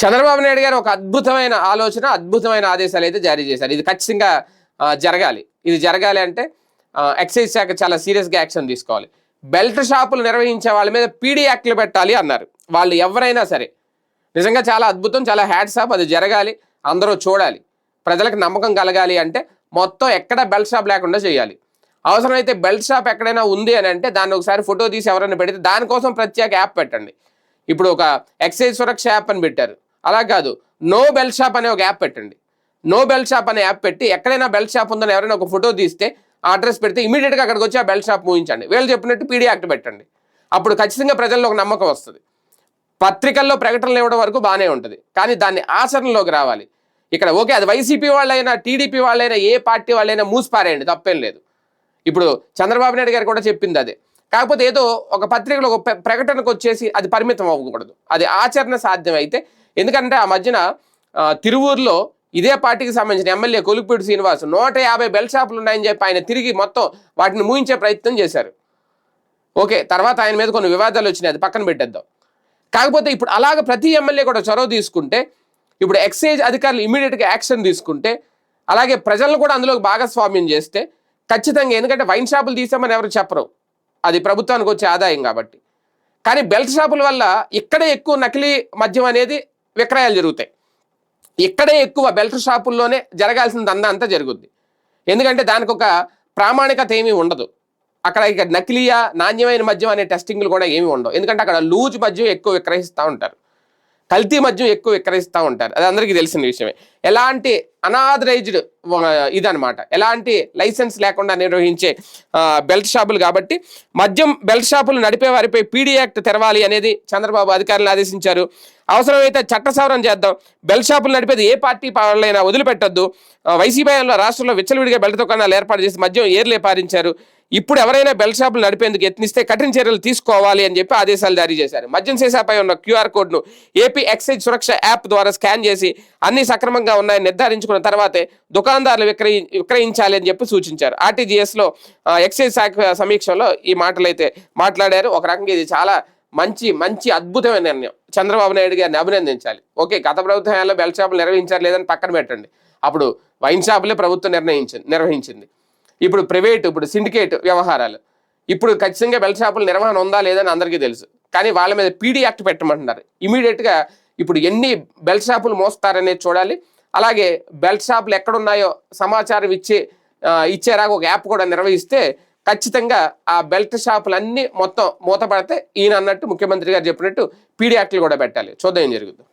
చంద్రబాబు నాయుడు గారు ఒక అద్భుతమైన ఆలోచన అద్భుతమైన ఆదేశాలు అయితే జారీ చేశారు. ఇది ఖచ్చితంగా జరగాలి. ఇది జరగాలి అంటే ఎక్సైజ్ శాఖ చాలా సీరియస్గా యాక్షన్ తీసుకోవాలి. బెల్ట్ షాపులు నిర్వహించే వాళ్ళ మీద పీడీ యాక్ట్లు పెట్టాలి అన్నారు. వాళ్ళు ఎవరైనా సరే. నిజంగా చాలా అద్భుతం చాలా హ్యాట్స్ ఆఫ్ అది జరగాలి అందరూ చూడాలి. ప్రజలకు నమ్మకం కలగాలి అంటే మొత్తం ఎక్కడ బెల్ట్ షాప్ లేకుండా చేయాలి. అవసరమైతే బెల్ట్ షాప్ ఎక్కడైనా ఉంది అని అంటే దాన్ని ఒకసారి ఫోటో తీసి ఎవరైనా పెడితే దానికోసం ప్రత్యేక యాప్ పెట్టండి. ఇప్పుడు ఒక ఎక్సైజ్ సురక్ష యాప్ అని పెట్టారు. అలా కాదు. నో బెల్ షాప్ అనే ఒక యాప్ పెట్టండి. నో బెల్ షాప్ అనే యాప్ పెట్టి ఎక్కడైనా బెల్ షాప్ ఉందని ఎవరైనా ఒక ఫోటో తీస్తే ఆ అడ్రస్ పెడితే ఇమీడియట్గా అక్కడికి వచ్చి ఆ బెల్ షాప్ మూయించండి వీళ్ళు చెప్పినట్టు పీడీ యాక్ట్ పెట్టండి. అప్పుడు ఖచ్చితంగా ప్రజల్లో ఒక నమ్మకం వస్తుంది. పత్రికల్లో ప్రకటనలు ఇవ్వడం వరకు బాగానే ఉంటుంది. కానీ దాన్ని ఆచరణలోకి రావాలి. ఇక్కడ ఓకే అది వైసీపీ వాళ్ళైనా టీడీపీ వాళ్ళైనా ఏ పార్టీ వాళ్ళైనా మూసిపారేయండి తప్పేం లేదు. ఇప్పుడు చంద్రబాబు నాయుడు గారు కూడా చెప్పింది అదే. కాకపోతే ఏదో ఒక పత్రికలో ఒక ప్రకటనకు వచ్చేసి అది పరిమితం అవ్వకూడదు. అది ఆచరణ సాధ్యమైతే ఎందుకంటే ఆ మధ్యన తిరువూరులో ఇదే పార్టీకి సంబంధించిన ఎమ్మెల్యే కొలుపూడి శ్రీనివాస్ నూట యాభై బెల్ షాపులు ఉన్నాయని చెప్పి ఆయన తిరిగి మొత్తం వాటిని మూయించే ప్రయత్నం చేశారు. ఓకే తర్వాత ఆయన మీద కొన్ని వివాదాలు వచ్చినాయి అది పక్కన పెట్టేద్దాం. కాకపోతే ఇప్పుడు అలాగ ప్రతి ఎమ్మెల్యే కూడా చొరవ తీసుకుంటే ఇప్పుడు ఎక్సైజ్ అధికారులు ఇమీడియట్గా యాక్షన్ తీసుకుంటే అలాగే ప్రజలను కూడా అందులో భాగస్వామ్యం చేస్తే ఖచ్చితంగా ఎందుకంటే వైన్ షాపులు తీసామని ఎవరు చెప్పరు. అది ప్రభుత్వానికి వచ్చే ఆదాయం కాబట్టి. కానీ బెల్ట్ షాపుల వల్ల ఇక్కడే ఎక్కువ నకిలీ మద్యం అనేది విక్రయాలు జరుగుతాయి. ఇక్కడే ఎక్కువ బెల్ట్ షాపుల్లోనే జరగాల్సిన దందా అంతా జరుగుద్ది. ఎందుకంటే దానికి ఒక ప్రామాణికత ఏమీ ఉండదు. అక్కడ ఇక నకిలీయా నాణ్యమైన మద్యం అనే టెస్టింగ్లు కూడా ఏమి ఉండవు. ఎందుకంటే అక్కడ లూజ్ మద్యం ఎక్కువ విక్రయిస్తూ ఉంటారు. కల్తీ మద్యం ఎక్కువ విక్రయిస్తూ ఉంటారు. అది అందరికీ తెలిసిన విషయమే. ఎలాంటి అనాథరైజ్డ్ ఇదనమాట ఎలాంటి లైసెన్స్ లేకుండా నిర్వహించే బెల్ట్ షాపులు కాబట్టి మద్యం బెల్ట్ షాపులు నడిపే వారిపై పీడీ యాక్ట్ తెరవాలి అనేది చంద్రబాబు అధికారులు ఆదేశించారు. అవసరమైతే చట్ట సవరణ చేద్దాం. బెల్ట్ షాపులు నడిపేది ఏ పార్టీ వాళ్ళైనా వదిలిపెట్టొద్దు. ఆ, వైసీపీ రాష్ట్రంలో విచ్చలవిడిగా బెల్ట్ దుకాణాలు ఏర్పాటు చేసి మద్యం ఏర్లే పారించారు. ఇప్పుడు ఎవరైనా బెల్ షాపులు నడిపేందుకు యత్నిస్తే కఠిన చర్యలు తీసుకోవాలి అని చెప్పి ఆదేశాలు జారీ చేశారు. మద్యం సీసాపై ఉన్న క్యూఆర్ కోడ్ను ఏపీ ఎక్సైజ్ సురక్ష యాప్ ద్వారా స్కాన్ చేసి అన్ని సక్రమంగా ఉన్నాయని నిర్ధారించుకున్న తర్వాతే దుకాణదారులు విక్రయి విక్రయించాలి అని చెప్పి సూచించారు. ఆర్టీజీఎస్లో ఎక్సైజ్ శాఖ సమీక్షలో ఈ మాటలు అయితే మాట్లాడారు. ఒక రకంగా ఇది చాలా మంచి మంచి అద్భుతమైన నిర్ణయం. చంద్రబాబు నాయుడు గారిని అభినందించాలి. ఓకే గత ప్రభుత్వంలో బెల్ షాపులు నిర్వహించారు లేదని పక్కన పెట్టండి. అప్పుడు వైన్ షాపులే ప్రభుత్వం నిర్ణయించింది నిర్వహించింది. ఇప్పుడు ప్రైవేట్ ఇప్పుడు సిండికేట్ వ్యవహారాలు. ఇప్పుడు ఖచ్చితంగా బెల్ట్ షాపుల నిర్వహణ ఉందా లేదని అందరికీ తెలుసు. కానీ వాళ్ళ మీద పీడీ యాక్ట్ పెట్టమంటున్నారు. ఇమీడియట్గా ఇప్పుడు ఎన్ని బెల్ట్ షాపులు మోస్తారనేది చూడాలి. అలాగే బెల్ట్ షాపులు ఎక్కడున్నాయో సమాచారం ఇచ్చే ఆ, ఇచ్చేలాగా ఒక యాప్ కూడా నిర్వహిస్తే ఖచ్చితంగా ఆ బెల్ట్ షాపులన్నీ మొత్తం మూతపడితే ఈయన అన్నట్టు ముఖ్యమంత్రి గారు చెప్పినట్టు పీడీ యాక్ట్లు కూడా పెట్టాలి. చూద్దాం ఏం జరుగుతుంది